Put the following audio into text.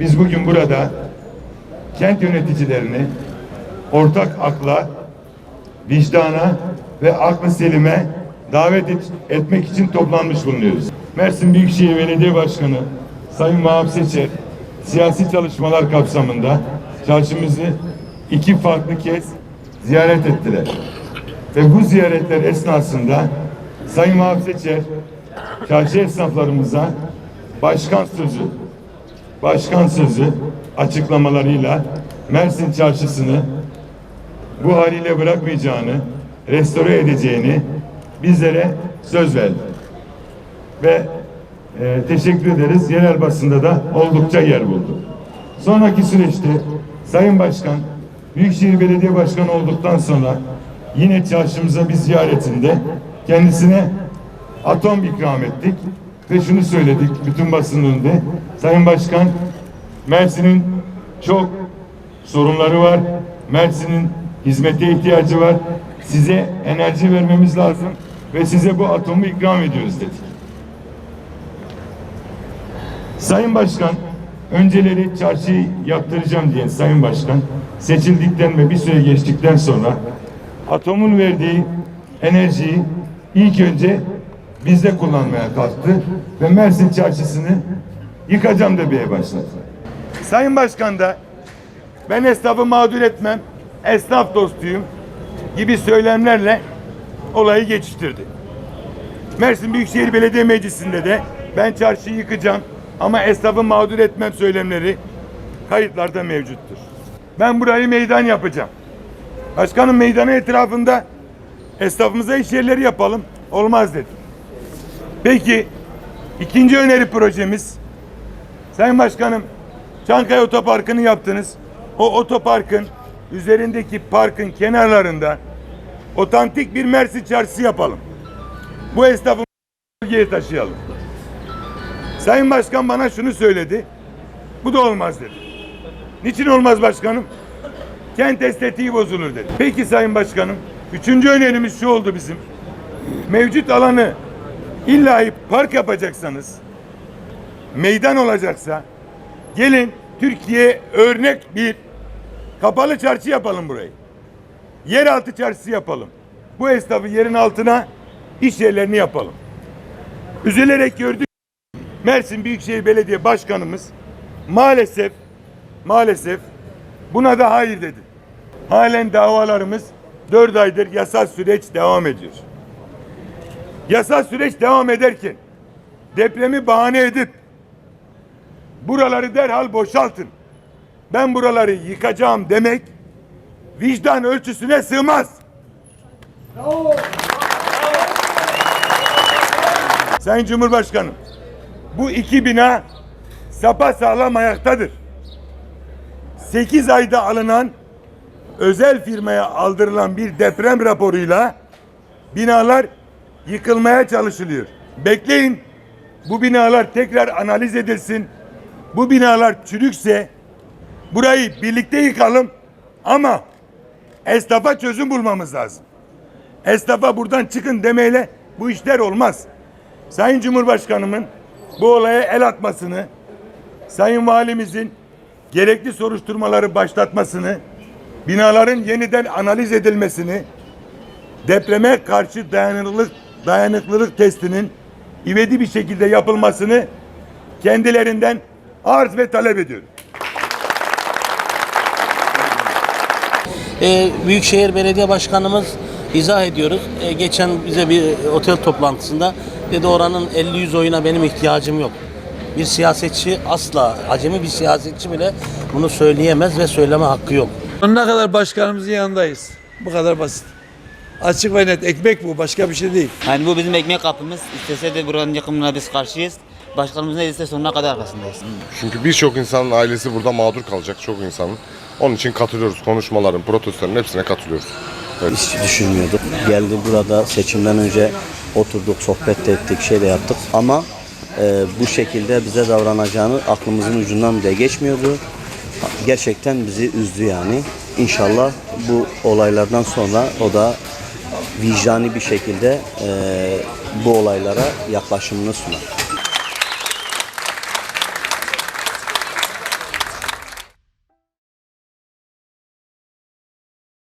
biz bugün burada kent yöneticilerini ortak akla, vicdana ve aklı selime davet et- etmek için toplanmış bulunuyoruz. Mersin Büyükşehir Belediye Başkanı Sayın Vahap Seçer siyasi çalışmalar kapsamında çarşımızı iki farklı kez ziyaret ettiler. Ve bu ziyaretler esnasında Sayın Vahap Seçer çarşı esnaflarımıza başkan sözü başkan sözü açıklamalarıyla Mersin çarşısını bu haliyle bırakmayacağını, restore edeceğini bizlere söz verdi. Ve e, teşekkür ederiz. Yerel basında da oldukça yer buldu. Sonraki süreçte Sayın Başkan, Büyükşehir Belediye Başkanı olduktan sonra yine çarşımıza bir ziyaretinde kendisine atom ikram ettik ve şunu söyledik bütün basın önünde. Sayın Başkan, Mersin'in çok sorunları var. Mersin'in hizmete ihtiyacı var. Size enerji vermemiz lazım ve size bu atomu ikram ediyoruz dedik. Sayın Başkan, önceleri çarşıyı yaptıracağım diyen Sayın Başkan, seçildikten ve bir süre geçtikten sonra atomun verdiği enerjiyi ilk önce bizde kullanmaya kalktı ve Mersin çarşısını yıkacağım demeye başladı. Sayın Başkan da ben esnafı mağdur etmem, esnaf dostuyum gibi söylemlerle olayı geçiştirdi. Mersin Büyükşehir Belediye Meclisi'nde de ben çarşıyı yıkacağım ama esnafı mağdur etmem söylemleri kayıtlarda mevcuttur. Ben burayı meydan yapacağım. Başkanın meydanı etrafında esnafımıza iş yerleri yapalım. Olmaz dedi. Peki ikinci öneri projemiz Sayın Başkanım Çankaya Otoparkı'nı yaptınız. O otoparkın üzerindeki parkın kenarlarında otantik bir Mersin çarşısı yapalım. Bu esnafı bölgeye taşıyalım. Sayın Başkan bana şunu söyledi. Bu da olmaz dedi. Niçin olmaz başkanım? Kent estetiği bozulur dedi. Peki Sayın Başkanım. Üçüncü önerimiz şu oldu bizim. Mevcut alanı illa park yapacaksanız meydan olacaksa gelin Türkiye örnek bir kapalı çarşı yapalım burayı. Yeraltı çarşısı yapalım. Bu esnafı yerin altına iş yerlerini yapalım. Üzülerek gördük Mersin Büyükşehir Belediye Başkanımız maalesef maalesef buna da hayır dedi. Halen davalarımız dört aydır yasal süreç devam ediyor. Yasal süreç devam ederken depremi bahane edip buraları derhal boşaltın. Ben buraları yıkacağım demek vicdan ölçüsüne sığmaz. Sayın Cumhurbaşkanım, bu iki bina sapa sağlam ayaktadır. 8 ayda alınan özel firmaya aldırılan bir deprem raporuyla binalar yıkılmaya çalışılıyor. Bekleyin. Bu binalar tekrar analiz edilsin. Bu binalar çürükse burayı birlikte yıkalım ama esnafa çözüm bulmamız lazım. Esnafa buradan çıkın demeyle bu işler olmaz. Sayın Cumhurbaşkanımın bu olaya el atmasını, Sayın Valimizin gerekli soruşturmaları başlatmasını, binaların yeniden analiz edilmesini, depreme karşı dayanıklılık dayanıklılık testinin ivedi bir şekilde yapılmasını kendilerinden arz ve talep ediyorum. Ee, Büyükşehir Belediye Başkanımız izah ediyoruz. Ee, geçen bize bir otel toplantısında dedi oranın 50-100 oyuna benim ihtiyacım yok. Bir siyasetçi asla, acemi bir siyasetçi bile bunu söyleyemez ve söyleme hakkı yok. Sonuna kadar başkanımızın yanındayız. Bu kadar basit. Açık ve net. Ekmek bu. Başka bir şey değil. Yani bu bizim ekmek kapımız. İstese de buranın yıkımına biz karşıyız. Başkanımız ne dediyse sonuna kadar arkasındayız. Çünkü birçok insanın ailesi burada mağdur kalacak çok insanın. Onun için katılıyoruz. Konuşmaların, protestlerin hepsine katılıyoruz. Hiç düşünmüyorduk. Geldi burada seçimden önce oturduk, sohbet de ettik, şey de yaptık. Ama e, bu şekilde bize davranacağını aklımızın ucundan bile geçmiyordu. Gerçekten bizi üzdü yani. İnşallah bu olaylardan sonra o da vicdani bir şekilde e, bu olaylara yaklaşımını sunar.